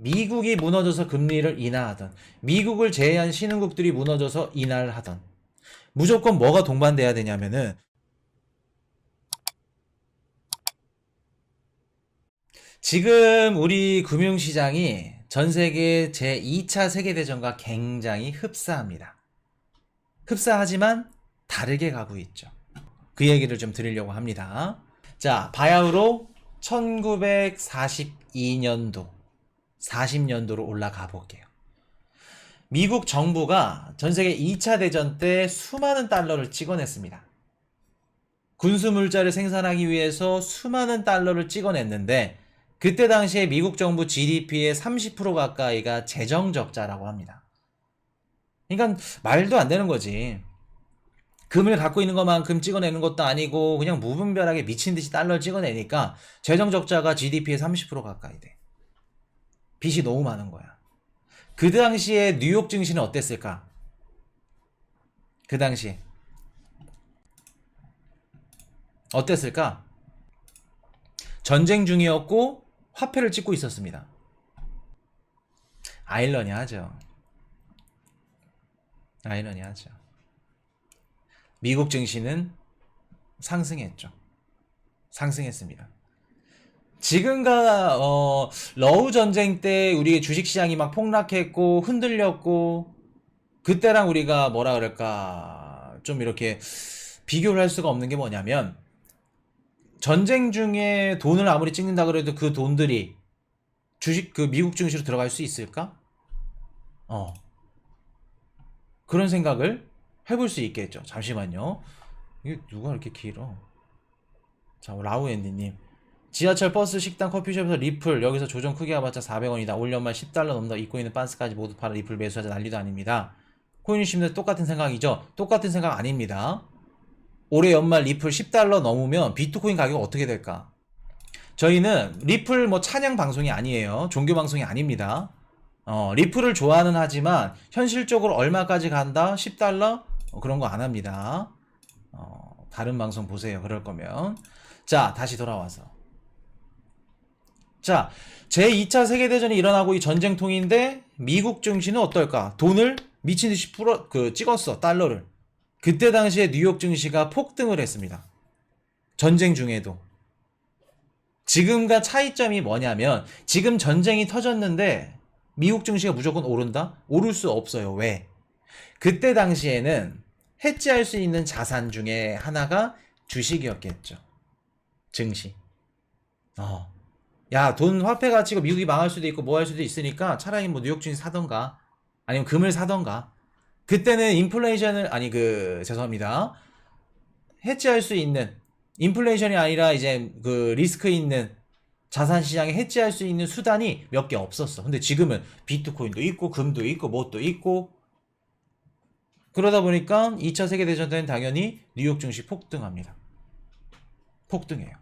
미국이 무너져서 금리를 인하하던 미국을 제외한 신흥국들이 무너져서 인하를 하던 무조건 뭐가 동반돼야 되냐면은 지금 우리 금융시장이 전 세계 제2차 세계대전과 굉장히 흡사합니다. 흡사하지만 다르게 가고 있죠. 그 얘기를 좀 드리려고 합니다. 자, 바야흐로 1942년도, 40년도로 올라가 볼게요. 미국 정부가 전 세계 2차 대전 때 수많은 달러를 찍어냈습니다. 군수 물자를 생산하기 위해서 수많은 달러를 찍어냈는데 그때 당시에 미국 정부 GDP의 30% 가까이가 재정 적자라고 합니다. 그러니까 말도 안 되는 거지. 금을 갖고 있는 것만큼 찍어내는 것도 아니고 그냥 무분별하게 미친 듯이 달러를 찍어내니까 재정 적자가 GDP의 30% 가까이 돼. 빚이 너무 많은 거야. 그 당시에 뉴욕 증시는 어땠을까? 그 당시에 어땠을까? 전쟁 중이었고 화폐를 찍고 있었습니다. 아이러니하죠. 아이러니하죠. 미국 증시는 상승했죠. 상승했습니다. 지금과 어, 러우 전쟁 때 우리 주식 시장이 막 폭락했고 흔들렸고 그때랑 우리가 뭐라 그럴까 좀 이렇게 비교를 할 수가 없는 게 뭐냐면 전쟁 중에 돈을 아무리 찍는다 그래도 그 돈들이 주식 그 미국 증시로 들어갈 수 있을까? 어. 그런 생각을 해볼 수 있겠죠. 잠시만요. 이게 누가 이렇게 길어? 자, 라우앤디님. 지하철, 버스, 식당, 커피숍에서 리플 여기서 조정 크게 해봤자 400원이다. 올 연말 10달러 넘다. 입고 있는 반스까지 모두 팔아 리플 매수하자 난리도 아닙니다. 코인이심도 똑같은 생각이죠. 똑같은 생각 아닙니다. 올해 연말 리플 10달러 넘으면 비트코인 가격 어떻게 될까? 저희는 리플 뭐 찬양 방송이 아니에요. 종교 방송이 아닙니다. 어, 리플을 좋아는 하지만 현실적으로 얼마까지 간다? 10달러? 어, 그런 거 안 합니다. 어, 다른 방송 보세요. 그럴 거면. 자, 다시 돌아와서. 자, 제2차 세계대전이 일어나고 이 전쟁통인데 미국 증시는 어떨까? 돈을 미친 듯이 풀어 그 찍었어. 달러를. 그때 당시에 뉴욕 증시가 폭등을 했습니다. 전쟁 중에도. 지금과 차이점이 뭐냐면 지금 전쟁이 터졌는데 미국 증시가 무조건 오른다? 오를 수 없어요. 왜? 그때 당시에는 해지할 수 있는 자산 중에 하나가 주식이었겠죠. 증시. 어. 야, 돈 화폐 가치고 미국이 망할 수도 있고 뭐 할 수도 있으니까 차라리 뭐 뉴욕 증시 사던가 아니면 금을 사던가. 그때는 인플레이션을 아니 그 죄송합니다. 해지할 수 있는 인플레이션이 아니라 이제 그 리스크 있는 자산 시장에 해지할 수 있는 수단이 몇 개 없었어. 근데 지금은 비트코인도 있고 금도 있고 뭣도 있고 그러다 보니까 2차 세계대전 때는 당연히 뉴욕 증시 폭등합니다. 폭등해요.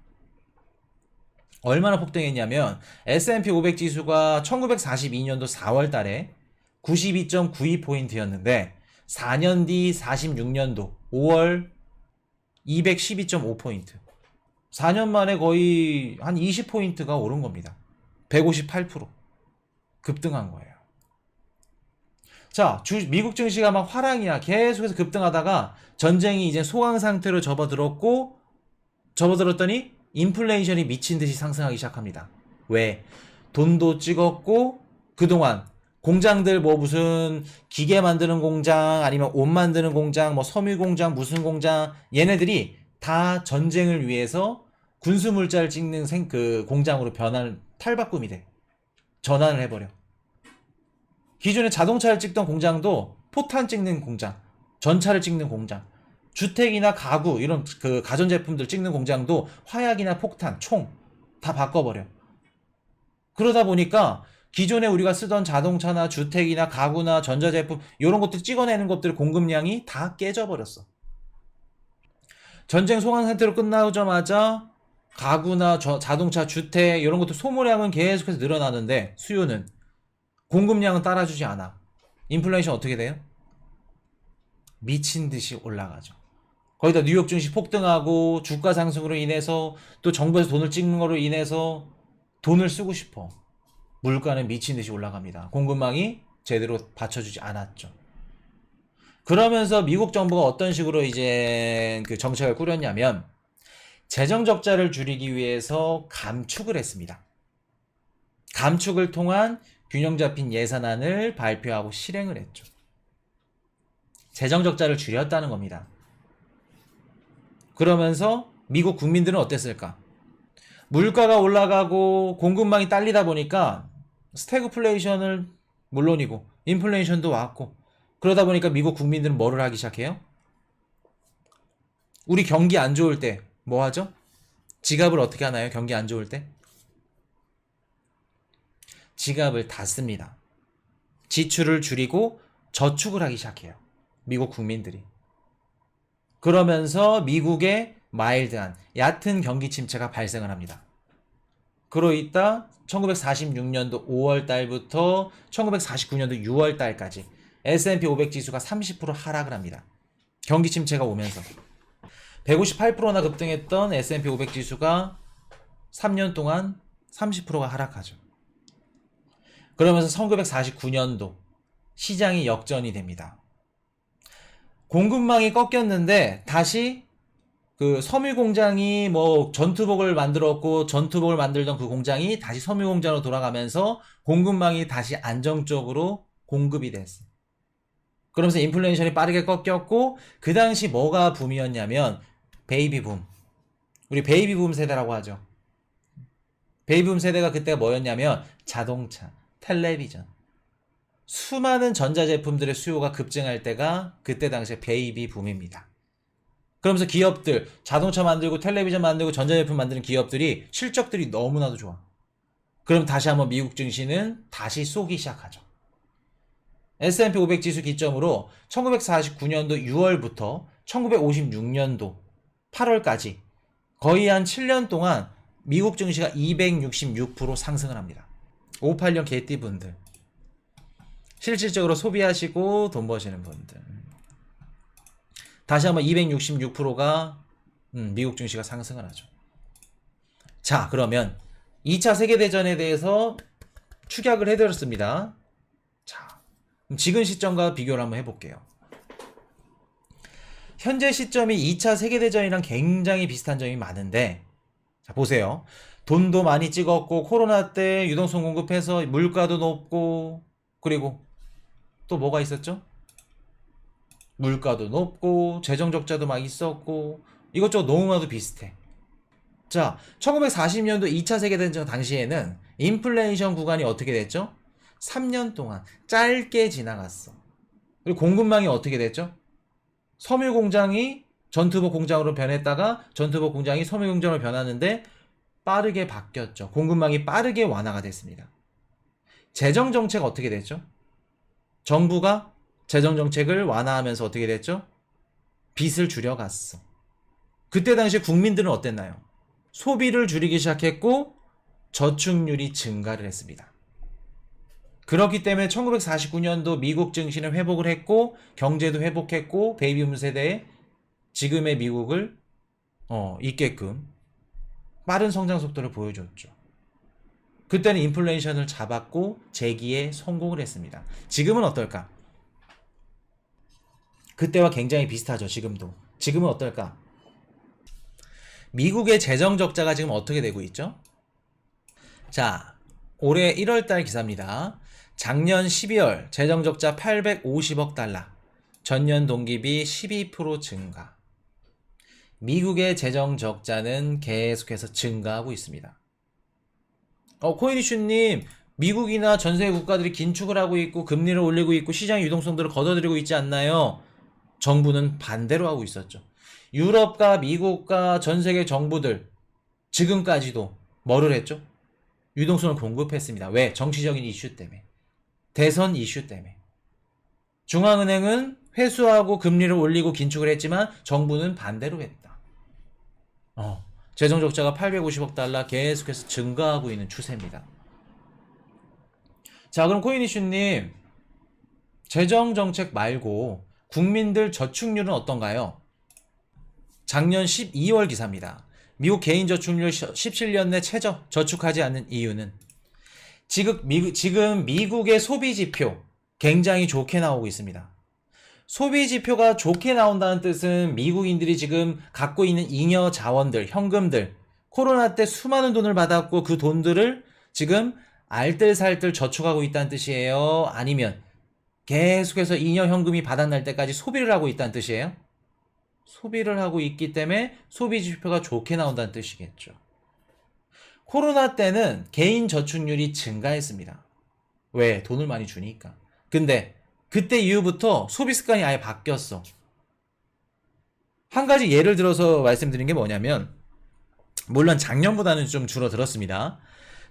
얼마나 폭등했냐면 S&P 500 지수가 1942년도 4월 달에 92.92포인트였는데 4년 뒤 46년도 5월 212.5포인트. 4년 만에 거의 한 20포인트가 오른 겁니다. 158% 급등한 거예요. 자, 주, 미국 증시가 막 화랑이야. 계속해서 급등하다가 전쟁이 이제 소강 상태로 접어들었고 접어들었더니 인플레이션이 미친 듯이 상승하기 시작합니다. 왜? 돈도 찍었고 그동안 공장들 뭐 무슨 기계 만드는 공장 아니면 옷 만드는 공장 뭐 섬유 공장 무슨 공장 얘네들이 다 전쟁을 위해서 군수 물자를 찍는 생, 그 공장으로 변환 탈바꿈이 돼 전환을 해버려 기존에 자동차를 찍던 공장도 포탄 찍는 공장 전차를 찍는 공장 주택이나 가구 이런 그 가전 제품들 찍는 공장도 화약이나 폭탄 총 다 바꿔버려 그러다 보니까 기존에 우리가 쓰던 자동차나 주택이나 가구나 전자제품 이런 것들 찍어내는 것들 공급량이 다 깨져버렸어. 전쟁 소강 상태로 끝나자마자 가구나 저- 자동차, 주택 이런 것들 소모량은 계속해서 늘어나는데 수요는 공급량은 따라주지 않아. 인플레이션 어떻게 돼요? 미친 듯이 올라가죠. 거기다 뉴욕 증시 폭등하고 주가 상승으로 인해서 또 정부에서 돈을 찍는 거로 인해서 돈을 쓰고 싶어. 물가는 미친 듯이 올라갑니다. 공급망이 제대로 받쳐주지 않았죠. 그러면서 미국 정부가 어떤 식으로 이제 그 정책을 꾸렸냐면 재정 적자를 줄이기 위해서 감축을 했습니다. 감축을 통한 균형 잡힌 예산안을 발표하고 실행을 했죠. 재정 적자를 줄였다는 겁니다. 그러면서 미국 국민들은 어땠을까? 물가가 올라가고 공급망이 딸리다 보니까 스태그플레이션을 물론이고 인플레이션도 왔고 그러다 보니까 미국 국민들은 뭐를 하기 시작해요? 우리 경기 안 좋을 때 뭐 하죠? 지갑을 어떻게 하나요? 경기 안 좋을 때? 지갑을 닫습니다. 지출을 줄이고 저축을 하기 시작해요. 미국 국민들이. 그러면서 미국의 마일드한 얕은 경기 침체가 발생을 합니다. 그로 있다 1946년도 5월 달부터 1949년도 6월 달까지 S&P 500 지수가 30% 하락을 합니다. 경기 침체가 오면서 158%나 급등했던 S&P 500 지수가 3년 동안 30%가 하락하죠. 그러면서 1949년도 시장이 역전이 됩니다. 공급망이 꺾였는데 다시 그 섬유 공장이 뭐 전투복을 만들었고 전투복을 만들던 그 공장이 다시 섬유 공장으로 돌아가면서 공급망이 다시 안정적으로 공급이 됐어. 그러면서 인플레이션이 빠르게 꺾였고 그 당시 뭐가 붐이었냐면 베이비 붐. 우리 베이비 붐 세대라고 하죠. 베이비 붐 세대가 그때가 뭐였냐면 자동차, 텔레비전, 수많은 전자제품들의 수요가 급증할 때가 그때 당시에 베이비 붐입니다. 그러면서 기업들 자동차 만들고 텔레비전 만들고 전자제품 만드는 기업들이 실적들이 너무나도 좋아. 그럼 다시 한번 미국 증시는 다시 쏘기 시작하죠. S&P 500 지수 기점으로 1949년도 6월부터 1956년도 8월까지 거의 한 7년 동안 미국 증시가 266% 상승을 합니다. 58년 개띠 분들. 실질적으로 소비하시고 돈 버시는 분들. 다시 한번 266%가 음, 미국 증시가 상승을 하죠. 자, 그러면 2차 세계대전에 대해서 축약을 해드렸습니다. 자, 지금 시점과 비교를 한번 해볼게요. 현재 시점이 2차 세계대전이랑 굉장히 비슷한 점이 많은데, 자, 보세요. 돈도 많이 찍었고, 코로나 때 유동성 공급해서 물가도 높고, 그리고 또 뭐가 있었죠? 물가도 높고 재정 적자도 막 있었고 이것저것 너무나도 비슷해. 자, 1940년도 2차 세계대전 당시에는 인플레이션 구간이 어떻게 됐죠? 3년 동안 짧게 지나갔어. 그리고 공급망이 어떻게 됐죠? 섬유 공장이 전투복 공장으로 변했다가 전투복 공장이 섬유 공장으로 변하는데 빠르게 바뀌었죠. 공급망이 빠르게 완화가 됐습니다. 재정 정책 어떻게 됐죠? 정부가 재정 정책을 완화하면서 어떻게 됐죠? 빚을 줄여갔어. 그때 당시 국민들은 어땠나요? 소비를 줄이기 시작했고 저축률이 증가를 했습니다. 그렇기 때문에 1949년도 미국 증시는 회복을 했고 경제도 회복했고 베이비붐 세대의 지금의 미국을 어, 있게끔 빠른 성장 속도를 보여줬죠. 그때는 인플레이션을 잡았고 재기에 성공을 했습니다. 지금은 어떨까? 그때와 굉장히 비슷하죠, 지금도. 지금은 어떨까? 미국의 재정 적자가 지금 어떻게 되고 있죠? 자, 올해 1월달 기사입니다. 작년 12월 재정 적자 850억 달러, 전년 동기비 12% 증가. 미국의 재정 적자는 계속해서 증가하고 있습니다. 어, 코인이슈님, 미국이나 전 세계 국가들이 긴축을 하고 있고 금리를 올리고 있고 시장 유동성들을 걷어들이고 있지 않나요? 정부는 반대로 하고 있었죠. 유럽과 미국과 전 세계 정부들 지금까지도 뭐를 했죠? 유동성을 공급했습니다. 왜? 정치적인 이슈 때문에. 대선 이슈 때문에. 중앙은행은 회수하고 금리를 올리고 긴축을 했지만 정부는 반대로 했다. 어, 재정 적자가 850억 달러 계속해서 증가하고 있는 추세입니다. 자, 그럼 코인이슈님, 재정 정책 말고 국민들 저축률은 어떤가요? 작년 12월 기사입니다. 미국 개인 저축률 17년 내 최저 저축하지 않는 이유는 지금, 미, 지금 미국의 소비 지표 굉장히 좋게 나오고 있습니다. 소비 지표가 좋게 나온다는 뜻은 미국인들이 지금 갖고 있는 잉여 자원들, 현금들, 코로나 때 수많은 돈을 받았고 그 돈들을 지금 알뜰살뜰 저축하고 있다는 뜻이에요? 아니면 계속해서 잉여 현금이 바닥날 때까지 소비를 하고 있다는 뜻이에요? 소비를 하고 있기 때문에 소비 지표가 좋게 나온다는 뜻이겠죠. 코로나 때는 개인 저축률이 증가했습니다. 왜? 돈을 많이 주니까. 근데 그때 이후부터 소비 습관이 아예 바뀌었어. 한 가지 예를 들어서 말씀드린 게 뭐냐면, 물론 작년보다는 좀 줄어들었습니다.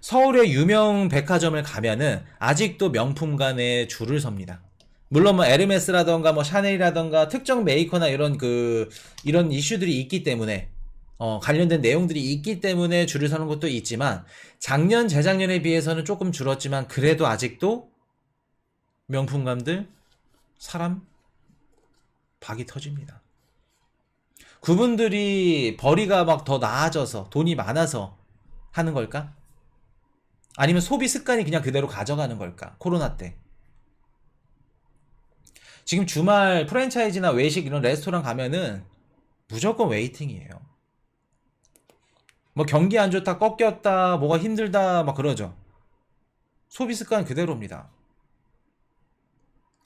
서울의 유명 백화점을 가면은 아직도 명품관에 줄을 섭니다. 물론 뭐 에르메스라던가 뭐 샤넬이라던가 특정 메이커나 이런 그 이런 이슈들이 있기 때문에 어, 관련된 내용들이 있기 때문에 줄을 서는 것도 있지만 작년 재작년에 비해서는 조금 줄었지만 그래도 아직도 명품감들 사람 박이 터집니다. 그분들이 벌이가 막 더 나아져서 돈이 많아서 하는 걸까? 아니면 소비 습관이 그냥 그대로 가져가는 걸까? 코로나 때. 지금 주말 프랜차이즈나 외식 이런 레스토랑 가면은 무조건 웨이팅이에요. 뭐 경기 안 좋다, 꺾였다, 뭐가 힘들다, 막 그러죠. 소비 습관 그대로입니다.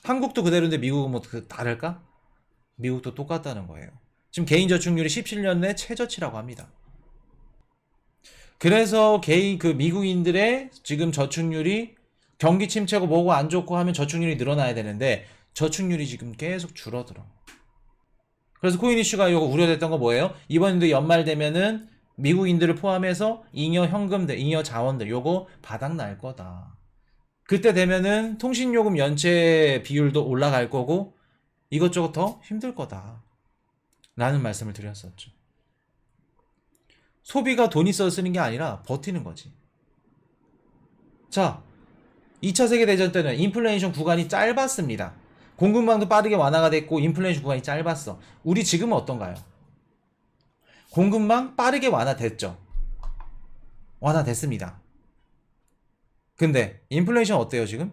한국도 그대로인데 미국은 뭐그 다를까? 미국도 똑같다는 거예요. 지금 개인 저축률이 17년 내 최저치라고 합니다. 그래서 개인 그 미국인들의 지금 저축률이 경기 침체고 뭐고 안 좋고 하면 저축률이 늘어나야 되는데 저축률이 지금 계속 줄어들어. 그래서 코인 이슈가 이거 우려됐던 거 뭐예요? 이번에도 연말 되면은 미국인들을 포함해서 잉여 현금들, 잉여 자원들 요거 바닥 날 거다. 그때 되면은 통신요금 연체 비율도 올라갈 거고 이것저것 더 힘들 거다. 라는 말씀을 드렸었죠. 소비가 돈 있어 쓰는 게 아니라 버티는 거지. 자, 2차 세계대전 때는 인플레이션 구간이 짧았습니다. 공급망도 빠르게 완화가 됐고 인플레이션 구간이 짧았어. 우리 지금은 어떤가요? 공급망 빠르게 완화됐죠. 완화됐습니다. 근데 인플레이션 어때요 지금?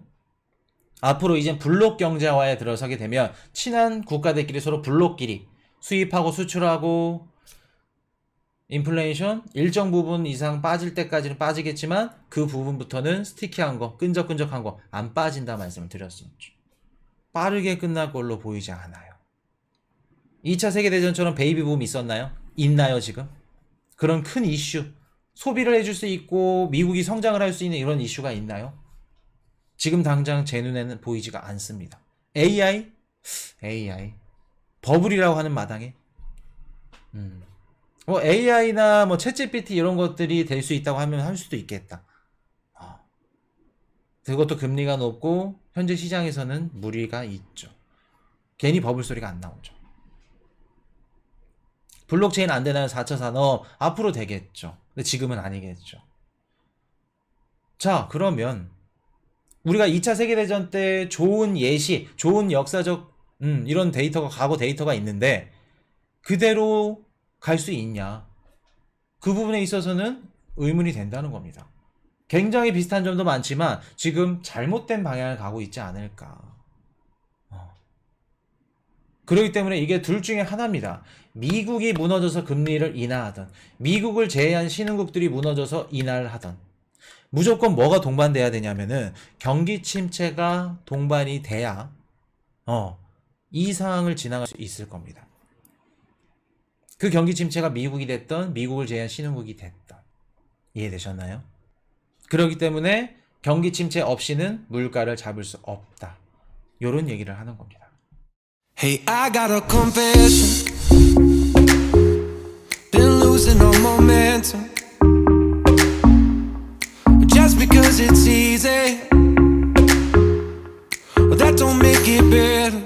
앞으로 이젠 블록 경제화에 들어서게 되면 친한 국가들끼리 서로 블록끼리 수입하고 수출하고 인플레이션 일정 부분 이상 빠질 때까지는 빠지겠지만 그 부분부터는 스티키한 거, 끈적끈적한 거 안 빠진다 말씀을 드렸었죠. 빠르게 끝날 걸로 보이지 않아요. 2차 세계대전처럼 베이비 붐이 있었나요? 있나요, 지금? 그런 큰 이슈, 소비를 해줄 수 있고 미국이 성장을 할 수 있는 이런 이슈가 있나요? 지금 당장 제 눈에는 보이지가 않습니다. AI? AI. 버블이라고 하는 마당에. 음. 뭐 AI나 뭐 챗GPT 이런 것들이 될 수 있다고 하면 할 수도 있겠다. 어. 그것도 금리가 높고 현재 시장에서는 무리가 있죠. 괜히 버블 소리가 안 나오죠. 블록체인 안 되나요? 4차 산업 앞으로 되겠죠. 근데 지금은 아니겠죠. 자, 그러면 우리가 2차 세계대전 때 좋은 예시, 좋은 역사적 음, 이런 데이터가 과거 데이터가 있는데 그대로 갈 수 있냐? 그 부분에 있어서는 의문이 된다는 겁니다. 굉장히 비슷한 점도 많지만 지금 잘못된 방향을 가고 있지 않을까. 어. 그렇기 때문에 이게 둘 중에 하나입니다. 미국이 무너져서 금리를 인하하던, 미국을 제외한 신흥국들이 무너져서 인하를 하던, 무조건 뭐가 동반돼야 되냐면은 경기 침체가 동반이 돼야 어, 이 상황을 지나갈 수 있을 겁니다. 그 경기 침체가 미국이 됐던 미국을 제외한 신흥국이 됐던 이해되셨나요? 그렇기 때문에 경기 침체 없이는 물가를 잡을 수 없다. 요런 얘기를 하는 겁니다. Hey, I got a confession. Been losing all momentum. Just because it's easy, well, that don't make it better.